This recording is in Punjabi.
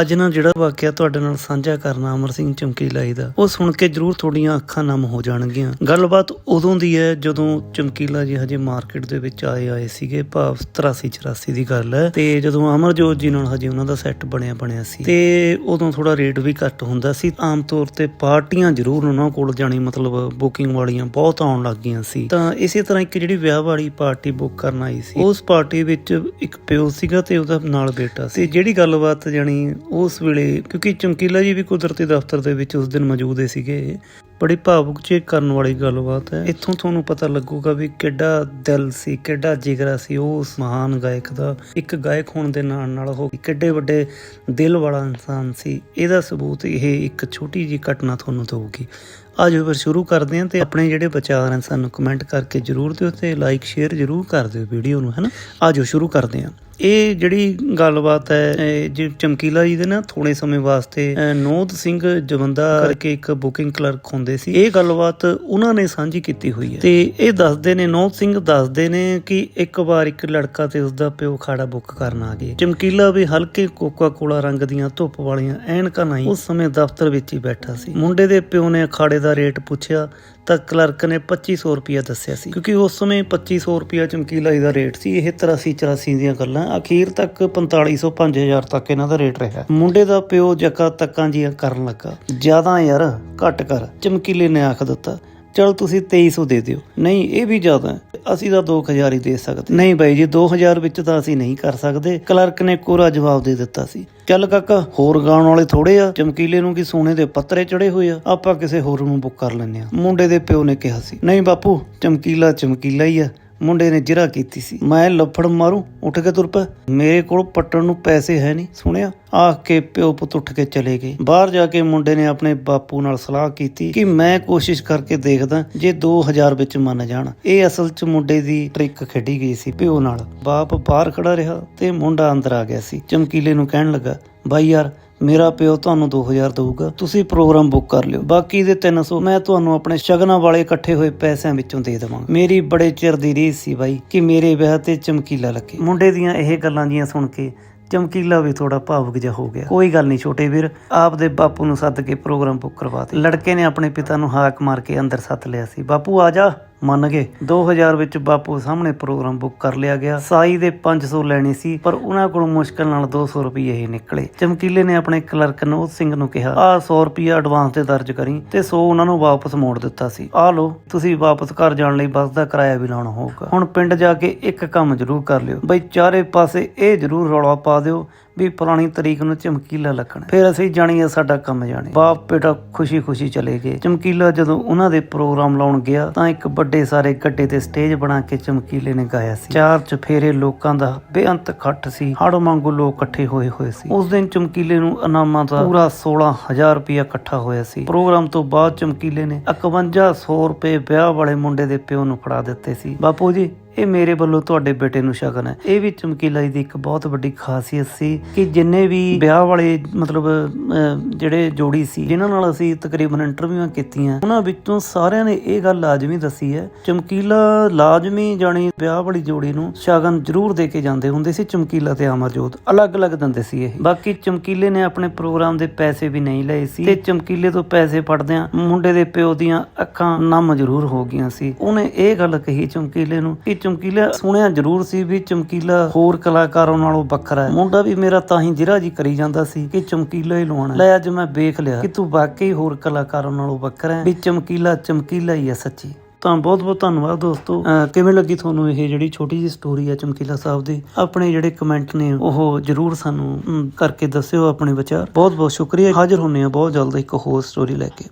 ਅੱਜ ਨਾ ਜਿਹੜਾ ਵਾਕਿਆ ਤੁਹਾਡੇ ਨਾਲ ਸਾਂਝਾ ਕਰਨਾ ਅਮਰ ਸਿੰਘ ਚਮਕੀਲਾ ਜੀ ਦਾ, ਉਹ ਸੁਣ ਕੇ ਜਰੂਰ ਤੁਹਾਡੀਆਂ ਅੱਖਾਂ ਨਮ ਹੋ ਜਾਣਗੀਆਂ। ਗੱਲਬਾਤ ਉਦੋਂ ਦੀ ਹੈ ਜਦੋਂ ਚਮਕੀਲਾ ਜੀ ਹਜੇ ਮਾਰਕੀਟ ਦੇ ਵਿੱਚ ਆਏ ਆਏ ਸੀਗੇ, ਭਾਵ 83 84 ਦੀ ਗੱਲ ਹੈ। ਤੇ ਜਦੋਂ ਅਮਰਜੋਤ ਜੀ ਨਾਲ ਹਜੇ ਉਹਨਾਂ ਦਾ ਸੈੱਟ ਬਣਿਆ ਬਣਿਆ ਸੀ, ਤੇ ਉਦੋਂ ਥੋੜਾ ਰੇਟ ਵੀ ਘੱਟ ਹੁੰਦਾ ਸੀ। ਆਮ ਤੌਰ ਤੇ ਪਾਰਟੀਆਂ ਜਰੂਰ ਉਹਨਾਂ ਕੋਲ ਜਾਣੀ ਮਤਲਬ ਬੁਕਿੰਗ ਵਾਲੀਆਂ ਬਹੁਤ ਆਉਣ ਲੱਗ ਗਈਆਂ ਸੀ। ਤਾਂ ਇਸੇ ਤਰ੍ਹਾਂ ਇੱਕ ਜਿਹੜੀ ਵਿਆਹ ਵਾਲੀ ਪਾਰਟੀ ਬੁੱਕ ਕਰਨ ਆਈ ਸੀ, ਉਸ ਪਾਰਟੀ ਵਿੱਚ ਇੱਕ ਪਿਓ ਸੀਗਾ ਤੇ ਉਹਦਾ ਨਾਲ ਬੇਟਾ ਸੀ। ਜਿਹੜੀ ਗੱਲਬਾਤ ਜਾਣੀ ਉਸ ਵੇਲੇ ਕਿਉਂਕਿ ਚਮਕੀਲਾ ਜੀ ਵੀ ਕੁਦਰਤੀ ਦਫ਼ਤਰ ਦੇ ਵਿੱਚ ਉਸ ਦਿਨ ਮੌਜੂਦ ਸੀਗੇ। ਬੜੀ ਭਾਵੁਕ ਚੇਕ ਕਰਨ ਵਾਲੀ ਗੱਲਬਾਤ ਹੈ। ਇੱਥੋਂ ਤੁਹਾਨੂੰ ਪਤਾ ਲੱਗੂਗਾ ਵੀ ਕਿੱਡਾ ਦਿਲ ਸੀ ਕਿੱਡਾ ਜਿਗਰਾ ਸੀ ਉਹ ਉਸ ਮਹਾਨ ਗਾਇਕ ਦਾ। ਇੱਕ ਗਾਇਕ ਹੋਣ ਦੇ ਨਾਲ ਨਾਲ ਉਹ ਕਿੱਡੇ ਵੱਡੇ ਦਿਲ ਵਾਲਾ ਇਨਸਾਨ ਸੀ। ਇਹਦਾ ਸਬੂਤ ਇਹ ਇੱਕ ਛੋਟੀ ਜੀ ਘਟਨਾ ਤੁਹਾਨੂੰ ਦਊਗੀ। ਆਜੋ ਫਿਰ ਸ਼ੁਰੂ ਕਰਦੇ ਹਾਂ ਤੇ ਆਪਣੇ ਜਿਹੜੇ ਵਿਚਾਰ ਹਨ ਸਾਨੂੰ ਕਮੈਂਟ ਕਰਕੇ ਜਰੂਰ ਦਿਓ ਤੇ ਲਾਈਕ ਸ਼ੇਅਰ ਜਰੂਰ ਕਰ ਦਿਓ ਵੀਡੀਓ ਨੂੰ, ਹੈਨਾ? ਆਜੋ ਸ਼ੁਰੂ ਕਰਦੇ ਹਾਂ। ਇਹ ਜਿਹੜੀ ਗੱਲਬਾਤ ਹੈ ਜੇ ਚਮਕੀਲਾ ਜੀ ਦੇ ਨਾ ਥੋੜੇ ਸਮੇਂ ਵਾਸਤੇ ਨੋਦ ਸਿੰਘ ਜਵੰਦਾ ਕਰਕੇ ਇੱਕ ਬੁਕਿੰਗ ਕਲਰਕ ਹੁੰਦੇ ਸੀ। ਇਹ ਗੱਲਬਾਤ ਉਹਨਾਂ ਨੇ ਸਾਂਝੀ ਕੀਤੀ ਹੋਈ ਹੈ। ਤੇ ਇਹ ਦੱਸਦੇ ਨੇ ਨੋਦ ਸਿੰਘ ਦੱਸਦੇ ਨੇ ਕਿ ਇੱਕ ਵਾਰ ਇੱਕ ਲੜਕਾ ਤੇ ਉਸਦਾ ਪਿਓ ਖਾੜਾ ਬੁੱਕ ਕਰਨ ਆ ਗਏ। ਚਮਕੀਲਾ ਵੀ ਹਲਕੇ ਕੋਕਾ ਕੋਲਾ ਰੰਗ ਦੀਆਂ ਧੁੱਪ ਵਾਲੀਆਂ ਐਨਕਾਂ ਲਾਈ ਉਸ ਸਮੇਂ ਦਫ਼ਤਰ ਵਿੱਚ ਹੀ ਬੈਠਾ ਸੀ। ਮੁੰਡੇ ਦੇ ਪਿਓ ਨੇ ਅਖਾੜੇ ਦਾ ਰੇਟ ਪੁੱਛਿਆ ਤਾਂ ਕਲਰਕ ਨੇ 2500 ਰੁਪਇਆ ਦੱਸਿਆ ਸੀ। ਕਿਉਂਕਿ ਉਸ ਸਮੇਂ 2500 ਰੁਪਇਆ ਚਮਕੀਲਾ ਜੀ ਦਾ ਰੇਟ ਸੀ। ਇਹ 83 84 ਦੀਆਂ ਗੱਲਾਂ। ਅਖੀਰ ਤੱਕ 4500 5000 ਤੱਕ ਇਹਨਾਂ ਦਾ ਰੇਟ ਰਿਹਾ। ਮੁੰਡੇ ਦਾ ਪਿਓ ਜੱਕਾ ਤੱਕਾਂ ਜੀਆਂ ਕਰਨ ਲੱਗਾ। ਜ਼ਿਆਦਾ ਯਾਰ, ਘੱਟ ਕਰ। ਚਮਕੀਲੇ ਨੇ ਆਖ ਦਿੱਤਾ। ਚਲ ਤੁਸੀਂ 2300 ਦੇ ਦਿਓ। ਨਹੀਂ, ਇਹ ਵੀ ਜ਼ਿਆਦਾ ਹੈ। ਅਸੀਂ ਤਾਂ 2000 ਹੀ ਦੇ ਸਕਦੇ। ਨਹੀਂ ਬਾਈ ਜੀ 2000 ਵਿੱਚ ਤਾਂ ਅਸੀਂ ਨਹੀਂ ਕਰ ਸਕਦੇ। ਕਲਰਕ ਨੇ ਕੋਰਾ ਜਵਾਬ ਦੇ ਦਿੱਤਾ ਸੀ। ਚੱਲ ਕਾਕਾ, ਹੋਰ ਗਾਉਣ ਵਾਲੇ ਥੋੜੇ ਆ। ਚਮਕੀਲੇ ਨੂੰ ਕੀ ਸੋਨੇ ਦੇ ਪੱਤਰੇ ਚੜੇ ਹੋਏ ਆ? ਆਪਾਂ ਕਿਸੇ ਹੋਰ ਨੂੰ ਬੁੱਕ ਕਰ ਲੈਨੇ ਆ ਮੁੰਡੇ ਦੇ ਪਿਓ ਨੇ ਕਿਹਾ ਸੀ। ਨਹੀਂ ਬਾਪੂ, ਚਮਕੀਲਾ ਚਮਕੀਲਾ ਹੀ ਆ। ਮੁੰਡੇ ਨੇ ਜਿਰਾ ਕੀਤੀ ਸੀ। ਮੈਂ ਲੱਫੜ ਮਾਰੂ, ਉੱਠ ਕੇ ਤੁਰ ਪਿਆ ਮੇਰੇ ਕੋਲ ਪੱਟਣ ਨੂੰ ਪੈਸੇ ਹੈ ਨਹੀਂ, ਸੁਣਿਆ? ਆਖ ਕੇ ਪਿਓ ਪੁੱਤ ਉੱਠ ਕੇ ਚਲੇ ਗਏ। ਬਾਹਰ ਜਾ ਕੇ ਮੁੰਡੇ ਨੇ ਆਪਣੇ ਬਾਪੂ ਨਾਲ ਸਲਾਹ ਕੀਤੀ ਕਿ ਮੈਂ ਕੋਸ਼ਿਸ਼ ਕਰਕੇ ਦੇਖਦਾ ਜੇ 2000 ਵਿੱਚ ਮੰਨ ਜਾਣ। ਇਹ ਅਸਲ 'ਚ ਮੁੰਡੇ ਦੀ ਟ੍ਰਿਕ ਖੇਡੀ ਗਈ ਸੀ ਪਿਓ ਨਾਲ। ਬਾਪ ਬਾਹਰ ਖੜਾ ਰਿਹਾ ਤੇ ਮੁੰਡਾ ਅੰਦਰ ਆ ਗਿਆ ਸੀ। ਚਮਕੀਲੇ ਨੂੰ ਕਹਿਣ ਲੱਗਾ, ਬਾਈ ਯਾਰ ਮੇਰਾ ਪਿਓ ਤੁਹਾਨੂੰ 2000 ਦਊਗਾ। ਤੁਸੀਂ ਪ੍ਰੋਗਰਾਮ ਬੁੱਕ ਕਰ ਲਿਓ। ਬਾਕੀ ਦੇ 300 ਮੈਂ ਤੁਹਾਨੂੰ ਆਪਣੇ ਸ਼ਗਨਾਂ ਵਾਲੇ ਇਕੱਠੇ ਹੋਏ ਪੈਸਿਆਂ ਵਿੱਚੋਂ ਦੇ ਦੇਵਾਂਗਾ। ਮੇਰੀ ਬੜੇ ਚਿਰ ਦੀ ਰੀਸ ਸੀ ਬਾਈ ਕਿ ਮੇਰੇ ਵਿਆਹ ਤੇ ਚਮਕੀਲਾ ਲੱਗੇ। ਮੁੰਡੇ ਦੀਆਂ ਇਹ ਗੱਲਾਂ ਜੀਆਂ ਸੁਣ ਕੇ ਚਮਕੀਲਾ ਵੀ ਥੋੜਾ ਭਾਵੁਕ ਜਿਹਾ ਹੋ ਗਿਆ। ਕੋਈ ਗੱਲ ਨਹੀਂ ਛੋਟੇ ਵੀਰ, ਆਪ ਦੇ ਬਾਪੂ ਨੂੰ ਸੱਦ ਕੇ ਪ੍ਰੋਗਰਾਮ ਬੁੱਕ ਕਰਵਾ ਦੇ। ਲੜਕੇ ਨੇ ਆਪਣੇ ਪਿਤਾ ਨੂੰ ਹਾਕ ਮਾਰ ਕੇ ਅੰਦਰ ਸੱਦ ਲਿਆ ਸੀ। ਬਾਪੂ ਆ ਜਾ। ਮੰਨ ਗਏ 2000 ਵਿੱਚ ਬਾਪੂ ਸਾਹਮਣੇ ਪ੍ਰੋਗਰਾਮ ਬੁੱਕ ਕਰ ਲਿਆ ਗਿਆ। ਸਾਈ ਦੇ 500 ਲੈਣੇ ਸੀ, ਪਰ ਉਹਨਾਂ ਕੋਲ ਮੁਸ਼ਕਲ ਨਾਲ 200 ਰੁਪਏ ਹੀ ਨਿਕਲੇ। ਚਮਕੀਲੇ ਨੇ ਆਪਣੇ ਕਲਰਕ ਨੋਦ ਸਿੰਘ ਨੂੰ ਕਿਹਾ ਆਹ 100 ਰੁਪਏ ਐਡਵਾਂਸ ਤੇ ਦਰਜ ਕਰੀ ਤੇ 100 ਉਹਨਾਂ ਨੂੰ ਵਾਪਸ ਮੋੜ ਦਿੱਤਾ ਸੀ। ਆਹ ਲਓ, ਤੁਸੀਂ ਵਾਪਸ ਘਰ ਜਾਣ ਲਈ ਬੱਸ ਦਾ ਕਿਰਾਇਆ ਵੀ ਲਾਉਣਾ ਹੋਊਗਾ। ਹੁਣ ਪਿੰਡ ਜਾ ਕੇ ਇੱਕ ਕੰਮ ਜ਼ਰੂਰ ਕਰ ਲਿਓ। ਬਈ ਚਾਰੇ ਪਾਸੇ ਇਹ ਜ਼ਰੂਰ ਰੌਲਾ ਪਾ ਦਿਓ ਵੀ ਪੁਰਾਣੀ ਤਰੀਕ ਨੂੰ ਚਮਕੀਲਾ ਲੱਗਣਾ। ਫਿਰ ਅਸੀਂ ਜਾਣੀਏ ਸਾਡਾ ਕੰਮ ਜਾਣੇ। ਬਾਪ ਬੇਟਾ ਖੁਸ਼ੀ-ਖੁਸ਼ੀ ਚਲੇ ਗਏ। ਚਮਕੀਲਾ ਜਦੋਂ ਉਹਨਾਂ ਦੇ ਪ੍ਰੋਗਰਾਮ ਲਾਉਣ ਗਿਆ, ਤਾਂ ਇੱਕ ਵੱਡੇ ਸਾਰੇ ਗੱਡੇ ਤੇ ਸਟੇਜ ਬਣਾ ਕੇ ਚਮਕੀਲੇ ਨੇ ਗਾਇਆ ਸੀ। ਚਾਰ ਚਫੇਰੇ ਲੋਕਾਂ ਦਾ ਬੇਅੰਤ ਇਕੱਠ ਸੀ। ਹੜ ਵਾਂਗੂ ਲੋਕ ਇਕੱਠੇ ਹੋਏ ਹੋਏ ਸੀ। ਉਸ ਦਿਨ ਚਮਕੀਲੇ ਨੂੰ ਇਨਾਮਾਂ ਦਾ ਪੂਰਾ 16000 ਰੁਪਇਆ ਇਕੱਠਾ ਹੋਇਆ ਸੀ। ਪ੍ਰੋਗਰਾਮ ਤੋਂ ਬਾਅਦ ਚਮਕੀਲੇ ਨੇ 5100 ਰੁਪਏ ਵਿਆਹ ਵਾਲੇ ਮੁੰਡੇ ਦੇ ਪਿਓ ਨੂੰ ਫੜਾ ਦਿੱਤੇ ਸੀ। ਬਾਪੂ ਜੀ ਇਹ ਮੇਰੇ ਵੱਲੋਂ ਤੁਹਾਡੇ ਬੇਟੇ ਨੂੰ ਸ਼ਗਨ ਹੈ। ਇਹ ਵੀ ਚਮਕੀਲਾ ਜੀ ਦੀ ਇੱਕ ਬਹੁਤ ਵੱਡੀ ਖਾਸੀਅਤ ਸੀ ਕਿ ਜਿੰਨੇ ਵੀ ਵਿਆਹ ਵਾਲੇ ਮਤਲਬ ਜਿਹੜੇ ਜੋੜੀ ਸੀ, ਜਿਨ੍ਹਾਂ ਨਾਲ ਅਸੀਂ ਤਕਰੀਬਨ ਇੰਟਰਵਿਊਆਂ ਕੀਤੀਆਂ, ਉਹਨਾਂ ਵਿੱਚੋਂ ਸਾਰਿਆਂ ਨੇ ਇਹ ਗੱਲ ਲਾਜ਼ਮੀ ਦੱਸੀ ਹੈ। ਚਮਕੀਲਾ ਲਾਜ਼ਮੀ ਜਾਣੀ ਵਿਆਹ ਵਾਲੀ ਜੋੜੀ ਨੂੰ ਸ਼ਗਨ ਜ਼ਰੂਰ ਦੇ ਕੇ ਜਾਂਦੇ ਹੁੰਦੇ ਸੀ, ਚਮਕੀਲਾ ਤੇ ਅਮਰਜੋਤ। ਅਲੱਗ-ਅਲੱਗ ਦਿੰਦੇ ਸੀ ਇਹ। ਬਾਕੀ ਚਮਕੀਲੇ ਨੇ ਆਪਣੇ ਪ੍ਰੋਗਰਾਮ ਦੇ ਪੈਸੇ ਵੀ ਨਹੀਂ ਲਏ ਸੀ ਤੇ ਚਮਕੀਲੇ ਤੋਂ ਪੈਸੇ ਫੜਦਿਆਂ ਮੁੰਡੇ ਦੇ ਪਿਓ ਦੀਆਂ ਅੱਖਾਂ ਨਮ ਜ਼ਰੂਰ ਹੋ ਗਈਆਂ ਸੀ। ਉਹਨੇ ਇਹ ਗੱਲ ਕਹੀ ਚਮਕੀਲੇ ਨੂੰ ਕਿ ਚਮਕੀਲਾ ਸੁਣਿਆ ਜ਼ਰੂਰ ਸੀ ਵੀ ਚਮਕੀਲਾ ਹੋਰ ਕਲਾਕਾਰਾਂ ਨਾਲੋਂ ਵੱਖਰਾ ਹੈ। ਮੁੰਡਾ ਵੀ ਮੇਰਾ ਤਾਂ ਹੀ ਜਿਰਾ ਜੀ ਕਰੀ ਜਾਂਦਾ ਸੀ ਕਿ ਚਮਕੀਲਾ ਹੀ ਲਵਾਉਣਾ ਲੈ ਅੱਜ ਮੈਂ ਵੇਖ ਲਿਆ ਕਿ ਤੂੰ ਵਾਕਈ ਹੋਰ ਕਲਾਕਾਰਾਂ ਨਾਲੋਂ ਵੱਖਰਾ ਹੈ। ਵੀ ਚਮਕੀਲਾ ਚਮਕੀਲਾ ਹੀ ਹੈ ਸੱਚੀ। ਤਾਂ ਬਹੁਤ ਬਹੁਤ ਧੰਨਵਾਦ ਦੋਸਤੋ। ਅਹ, ਕਿਵੇਂ ਲੱਗੀ ਤੁਹਾਨੂੰ ਇਹ ਜਿਹੜੀ ਛੋਟੀ ਜਿਹੀ ਸਟੋਰੀ ਹੈ ਚਮਕੀਲਾ ਸਾਹਿਬ ਦੀ? ਆਪਣੇ ਜਿਹੜੇ ਕਮੈਂਟ ਨੇ, ਉਹ ਜਰੂਰ ਸਾਨੂੰ ਕਰਕੇ ਦੱਸਿਓ ਆਪਣੇ ਵਿਚਾਰ। ਬਹੁਤ ਬਹੁਤ ਸ਼ੁਕਰੀਆ। ਹਾਜ਼ਰ ਹੁੰਨੇ ਆ ਬਹੁਤ ਜਲਦ ਇੱਕ ਹੋਰ ਸਟੋਰੀ ਲੈ ਕੇ।